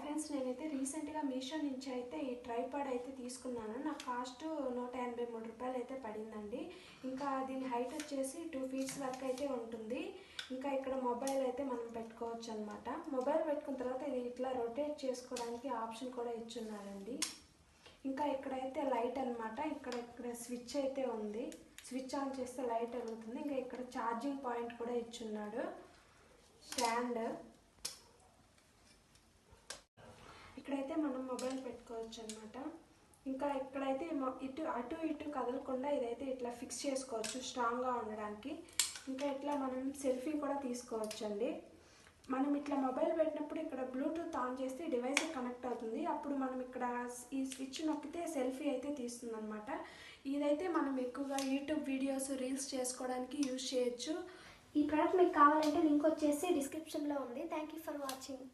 Friends నేనైతే రీసెంట్గా మీషో నుంచి అయితే ఈ ట్రైపాడ్ అయితే తీసుకున్నాను. నా కాస్ట్ నూట ఎనభై మూడు రూపాయలు అయితే పడిందండి. ఇంకా దీని హైట్ వచ్చేసి టూ ఫీట్స్ వరకు అయితే ఉంటుంది. ఇంకా ఇక్కడ మొబైల్ అయితే మనం పెట్టుకోవచ్చు అనమాట మొబైల్ పెట్టుకున్న తర్వాత ఇది ఇట్లా రొటేట్ చేసుకోవడానికి ఆప్షన్ కూడా ఇచ్చున్నారండి. ఇంకా ఇక్కడైతే లైట్ అన్నమాట. ఇక్కడ ఇక్కడ స్విచ్ అయితే ఉంది. స్విచ్ ఆన్ చేస్తే లైట్ వెలుగుతుంది. ఇంకా ఇక్కడ ఛార్జింగ్ పాయింట్ కూడా ఇచ్చున్నాడు. స్టాండ్. ఇక్కడైతే మనం మొబైల్ పెట్టుకోవచ్చు అనమాట ఇంకా ఇక్కడైతే మొ- ఇటు అటు ఇటు కదలకుండా ఇదైతే ఇట్లా ఫిక్స్ చేసుకోవచ్చు స్ట్రాంగ్గా ఉండడానికి. ఇంకా ఇట్లా మనం సెల్ఫీ కూడా తీసుకోవచ్చండి. మనం ఇట్లా మొబైల్ పెట్టినప్పుడు ఇక్కడ బ్లూటూత్ ఆన్ చేస్తే డివైస్ కనెక్ట్ అవుతుంది. అప్పుడు మనం ఇక్కడ ఈ స్విచ్ నొక్కితే సెల్ఫీ అయితే తీస్తుంది అనమాట ఇదైతే మనం ఎక్కువగా యూట్యూబ్ వీడియోస్ రీల్స్ చేసుకోవడానికి యూజ్ చేయొచ్చు. ఈ ప్రోడక్ట్ మీకు కావాలంటే లింక్ వచ్చేసి డిస్క్రిప్షన్లో ఉంది. Thank you for watching.